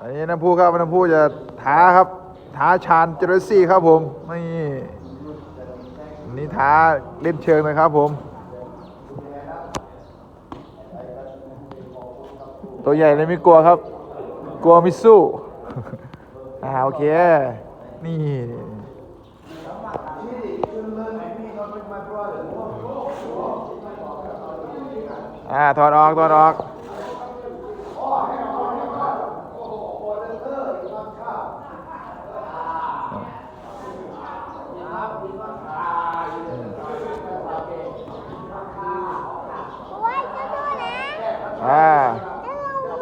อันนี้น้ำพุครับน้ำพุจะท้าครับ ท้าชานเจอร์ซี่ครับผมนี่นี่ท้าเล่นเชิงเลยครับผม ตัวใหญ่เลยไม่กลัวครับ กลัวไม่สู้อ่าโอเค นี่อ่าถอดออกถอดออก โอ้ยจะดูนะ อ่า จะลงดู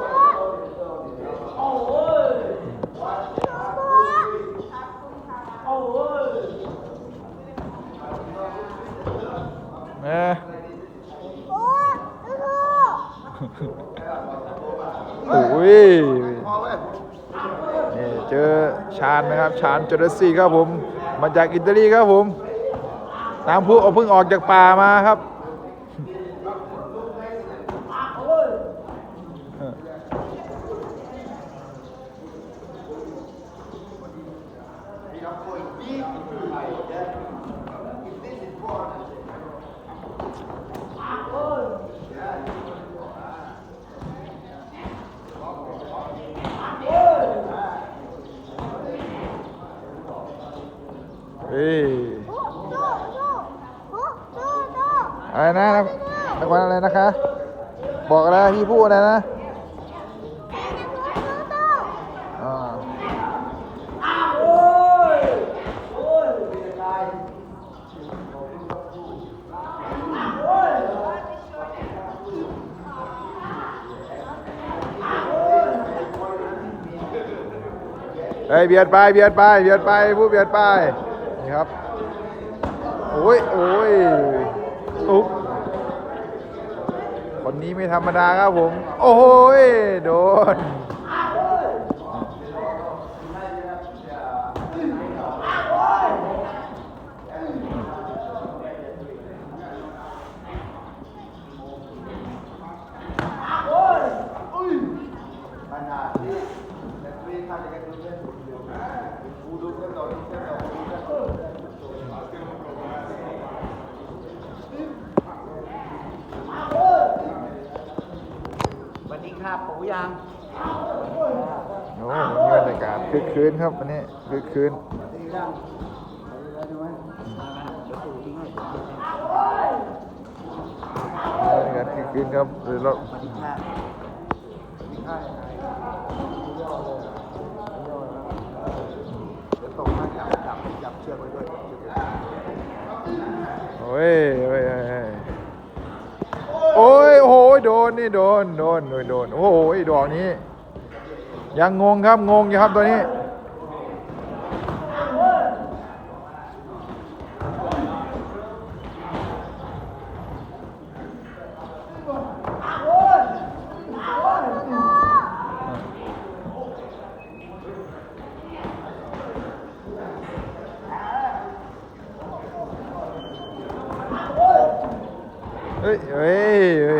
โอ้โห เอ๊ะโอ้โหโอ้ยนี่เจอชานนะครับ ชานจอร์ซี่ครับผม มาจากอิตาลีครับผม น้ำพุเอาเพิ่งออกจากป่ามาครับ เฮ้ย ดูดูดูดูดูดู อะไรนะนักวันอะไรนะคะ บอกอะไรพี่พูดอะไรนะ ฮ้ยเบียดไปเบียดไปเบียดไปผู้เบียดไปนี่ครับโอ้ยโอ้ยอุ๊บคนนี้ไม่ธรรมดาครับผม โอ้ยโดนส วัสดีครับปูยังโอ้มีบรรยากาศคึกคืนครับวันนี้คึกคืนงามาเดี๋ยวปูทิ้งให้ผมเก็บให้บรรยากาศคึกคืนครับเดี๋ยวเรา สวัสดีครับสวัสดีครับเดี๋ยวตกมา จับจับเชือกไว้ด้วยโอ้ยโอ้ยโอ้ยโอ้ยโอ้โดนนี่โดนโดนโดนโดนโอ้โหดอกนี้ ยังงงครับงงอยู่ครับตัวนี้ เฮ้ยเฮ้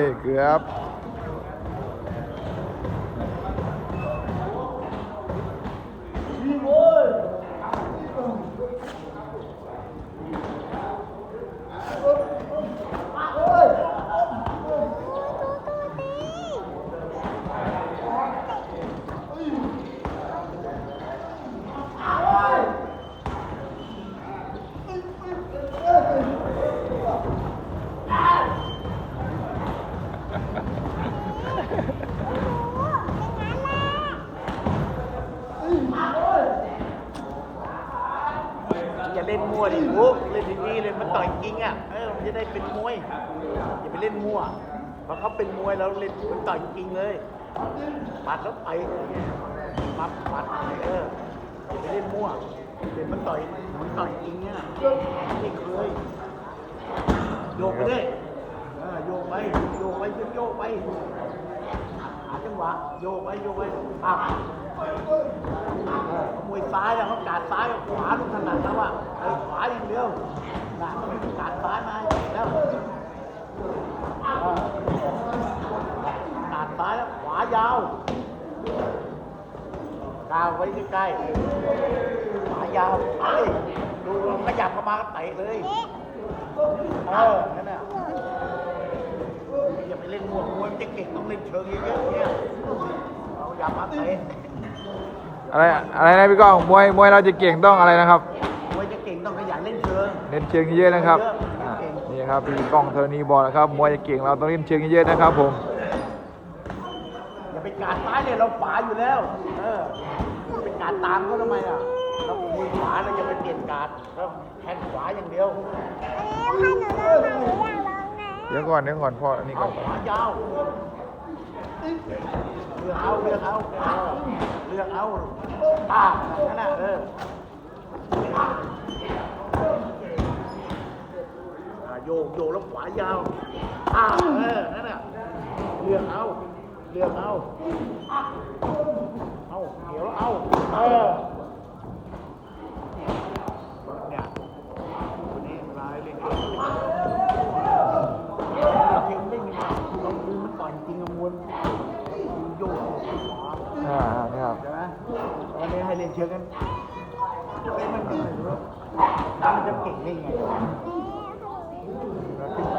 ยเกือบ เล่นมั่วดิปูเล่นดีๆเลยมันต่อยจริงอะเออมันจะได้เป็นมวยอย่าไปเล่นมั่วเพราะเขาเป็นมวยแล้วเล่นมันต่อยจริงเลยปัดแล้วไปปัดปัดเอออย่าไปเล่นมั่วเดี๋ยวมันต่อยมันต่อยจริงเนี่ยไม่เคยโยกไปเลยโยกไปโยกไปโยกไป หาจังหวะโยกไปโยกไปอะมวยซ้ายอะเขากาดซ้ายกับขวาลูกถนัดแล้วอะไอ้ขวาอย่างเดียวนักาดซ้ายมาแล้วกาดซ้ายแล้วขวายาวกาวไว้ใกล้ๆขายาวไปดูมันขยับเข้ามาเตะเลย เออนั่นน่ะอย่าไปเล่นมวยมวยมันจะเก่งต้องเล่นเชิงเยอะๆเนี่ยเอาอย่ามาเตะอะไรอะไรนะพี่ก้องมวยมวยเราจะเก่งต้องอะไรนะครับมวยจะเก่งต้องขยันเล่นเชิงเน้นเชิงเยอะๆนะครับอ่านี่ครับพี่ก้องเทอร์นีบอกนะครับมวยจะเก่งเราต้องเล่นเชิงเยอะๆนะครับผมอย่าไปกาดซ้ายเนี่ยเราขวาอยู่แล้ว เออไปกาดตามเขาทำไมอะเรามือขวาเราอย่าไปเปลี่ยนกาดเราแทงขวาอย่างเดียวอันนี้ให้หนูลองหนูอยากลองนะ เดี๋ยวก่อนเดี๋ยวก่อนพ่ออันนี้ก่เอาอนขวายาวเลือกเอาเลือกเอาเลือกเอาตานั่นน่ะเออโยกโยกแล้วขวายาวอ่าเออนั่นน่ะเลือกเอาเลือกเอาเดี๋ยวเอาเออเนี่ยคนนี้ลายเล่นเก่งเก่งได้ไงเราดูมันต่ อยจริงอะมวลโยกขวาอ่าอ่านี่ครับใช่ไหมวันนี้ให้เรียนเชิงกันเล่นมันก็ไม่รู้แล้วมันจะเก่งได้ไงเราขึ้นไป